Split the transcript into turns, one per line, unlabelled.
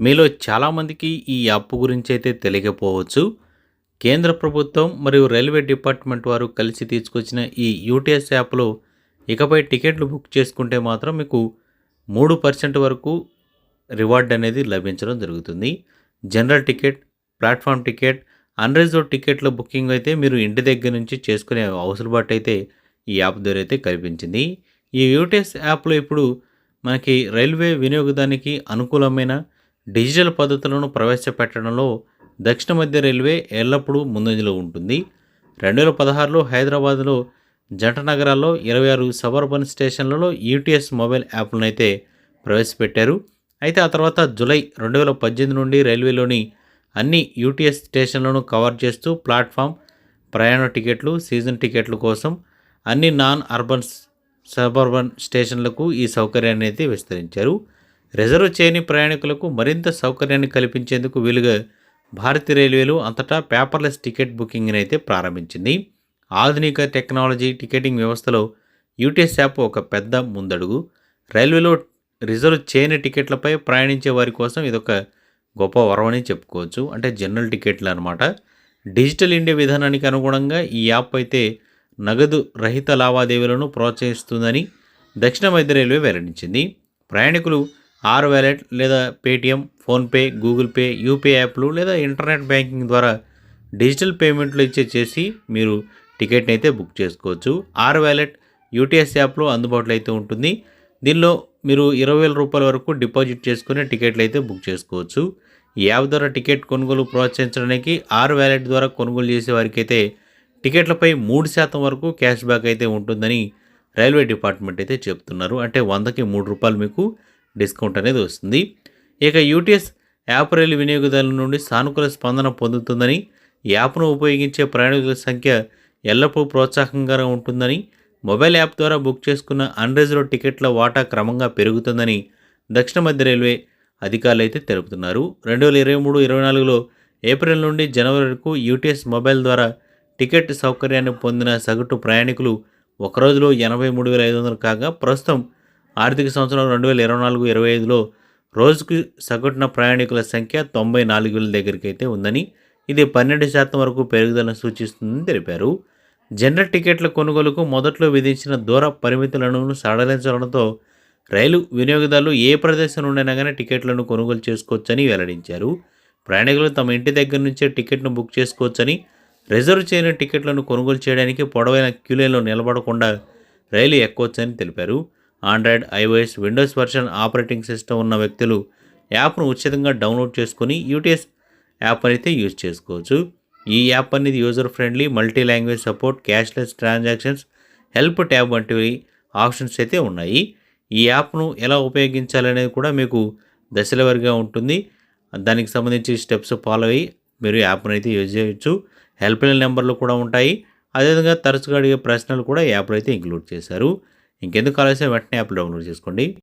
మీలో చాలామందికి ఈ యాప్ గురించి అయితే తెలియకపోవచ్చు. కేంద్ర ప్రభుత్వం మరియు రైల్వే డిపార్ట్మెంట్ వారు కలిసి తీసుకొచ్చిన ఈ యూటీఎస్ యాప్లో ఇకపై టికెట్లు బుక్ చేసుకుంటే మాత్రం మీకు మూడు పర్సెంట్ వరకు రివార్డ్ అనేది లభించడం జరుగుతుంది. General ticket platform ticket unreserved టికెట్ల బుకింగ్ అయితే మీరు ఇంటి దగ్గర నుంచి చేసుకునే అవసరబాటు అయితే ఈ యాప్ ద్వారా అయితే కల్పించింది. ఈ యూటీఎస్ యాప్లో ఇప్పుడు మనకి రైల్వే వినియోగదానికి అనుకూలమైన డిజిటల్ పద్ధతులను ప్రవేశపెట్టడంలో దక్షిణ మధ్య రైల్వే ఎల్లప్పుడూ ముందంజలో ఉంటుంది. రెండు వేల పదహారులో హైదరాబాద్లో జంట నగరాల్లో ఇరవై ఆరు సబర్బన్ స్టేషన్లలో యూటీఎస్ మొబైల్ యాప్లను అయితే ప్రవేశపెట్టారు. అయితే ఆ తర్వాత జులై రెండు వేల పద్దెనిమిది నుండి రైల్వేలోని అన్ని యూటీఎస్ స్టేషన్లను కవర్ చేస్తూ ప్లాట్ఫామ్ ప్రయాణ టికెట్లు సీజన్ టికెట్ల కోసం అన్ని నాన్ అర్బన్ సబర్బన్ స్టేషన్లకు ఈ సౌకర్యాన్ని అయితే విస్తరించారు. రిజర్వ్ చేయని ప్రయాణికులకు మరింత సౌకర్యాన్ని కల్పించేందుకు వీలుగా భారతీయ రైల్వేలు అంతటా పేపర్లెస్ టికెట్ బుకింగ్ని అయితే ప్రారంభించింది. ఆధునిక టెక్నాలజీ టికెటింగ్ వ్యవస్థలో యూటీఎస్ యాప్ ఒక పెద్ద ముందడుగు. రైల్వేలో రిజర్వ్ చేయని టికెట్లపై ప్రయాణించే వారి కోసం ఇదొక గొప్ప వరం అని చెప్పుకోవచ్చు. అంటే జనరల్ టికెట్లు అనమాట డిజిటల్ ఇండియా విధానానికి అనుగుణంగా ఈ యాప్ అయితే నగదు రహిత లావాదేవీలను ప్రోత్సహిస్తుందని దక్షిణ మధ్య రైల్వే వెల్లడించింది. ప్రయాణికులు ఆర్ వ్యాలెట్ లేదా Paytm PhonePe Google Pay UPI యాప్లు లేదా ఇంటర్నెట్ బ్యాంకింగ్ ద్వారా డిజిటల్ పేమెంట్లు ఇచ్చే చేసి మీరు టికెట్ని అయితే బుక్ చేసుకోవచ్చు. ఆర్ వ్యాలెట్ యూటీఎస్ యాప్లో అందుబాటులో అయితే ఉంటుంది. దీనిలో మీరు ఇరవై వేల రూపాయల వరకు డిపాజిట్ చేసుకుని టికెట్లు అయితే బుక్ చేసుకోవచ్చు. ఈ యాప్ ద్వారా టికెట్ కొనుగోలు ప్రోత్సహించడానికి ఆర్ వ్యాలెట్ ద్వారా కొనుగోలు చేసే వారికి అయితే టికెట్లపై మూడు శాతం వరకు క్యాష్ బ్యాక్ అయితే ఉంటుందని రైల్వే డిపార్ట్మెంట్ అయితే చెప్తున్నారు. అంటే వందకి మూడు రూపాయలు మీకు డిస్కౌంట్ అనేది వస్తుంది. ఇక యూటీఎస్ యాప్ రైలు వినియోగదారుల నుండి సానుకూల స్పందన పొందుతుందని యాప్ను ఉపయోగించే ప్రయాణికుల సంఖ్య ఎల్లప్పుడూ ప్రోత్సాహంగా ఉంటుందని మొబైల్ యాప్ ద్వారా బుక్ చేసుకున్న అన్రిజర్వ్ టికెట్ల వాటా క్రమంగా పెరుగుతుందని దక్షిణ మధ్య రైల్వే అధికారులు అయితే తెలుపుతున్నారు. రెండు వేల ఇరవై మూడు ఇరవై నాలుగులో ఏప్రిల్ నుండి జనవరి వరకు యూటీఎస్ మొబైల్ ద్వారా టికెట్ సౌకర్యాన్ని పొందిన సగటు ప్రయాణికులు ఒక రోజులో ఎనభై మూడు వేల ఐదు వందలు కాగా ప్రస్తుతం ఆర్థిక సంవత్సరం రెండు వేల ఇరవై నాలుగు ఇరవై ఐదులో రోజుకు సగటున ప్రయాణికుల సంఖ్య తొంభై నాలుగు వేల దగ్గరికి అయితే ఉందని ఇది పన్నెండు శాతం వరకు పెరుగుదలను సూచిస్తుందని తెలిపారు. జనరల్ టికెట్ల కొనుగోలుకు మొదట్లో విధించిన దూర పరిమితులను సడలించడంతో రైలు వినియోగదారులు ఏ ప్రదేశం నుండైనా కానీ టికెట్లను కొనుగోలు చేసుకోవచ్చని వెల్లడించారు. ప్రయాణికులు తమ ఇంటి దగ్గర నుంచే టికెట్ను బుక్ చేసుకోవచ్చని రిజర్వ్ చేయని టికెట్లను కొనుగోలు చేయడానికి పొడవైన క్యూలైన్లో నిలబడకుండా రైలు ఎక్కవచ్చని తెలిపారు. Android iOS Windows version operating system ఉన్న వ్యక్తులు యాప్ను ఉచితంగా డౌన్లోడ్ చేసుకొని యూటీఎస్ యాప్ అయితే యూజ్ చేసుకోవచ్చు. ఈ యాప్ అనేది user friendly multi language support cashless transactions help tab వంటివి ఆప్షన్స్ అయితే ఉన్నాయి. ఈ యాప్ను ఎలా ఉపయోగించాలనేది కూడా మీకు దశలవారిగా ఉంటుంది. దానికి సంబంధించి స్టెప్స్ ఫాలో అయ్యి మీరు యాప్ను అయితే యూజ్ చేయొచ్చు. హెల్ప్ లైన్ నెంబర్లు కూడా ఉంటాయి. అదేవిధంగా తరచుగా అడిగే ప్రశ్నలు కూడా యాప్లో అయితే ఇంక్లూడ్ చేశారు. ఇంకెందుకు ఆలస్యం వెంటనే యాప్ డౌన్లోడ్ చేసుకోండి.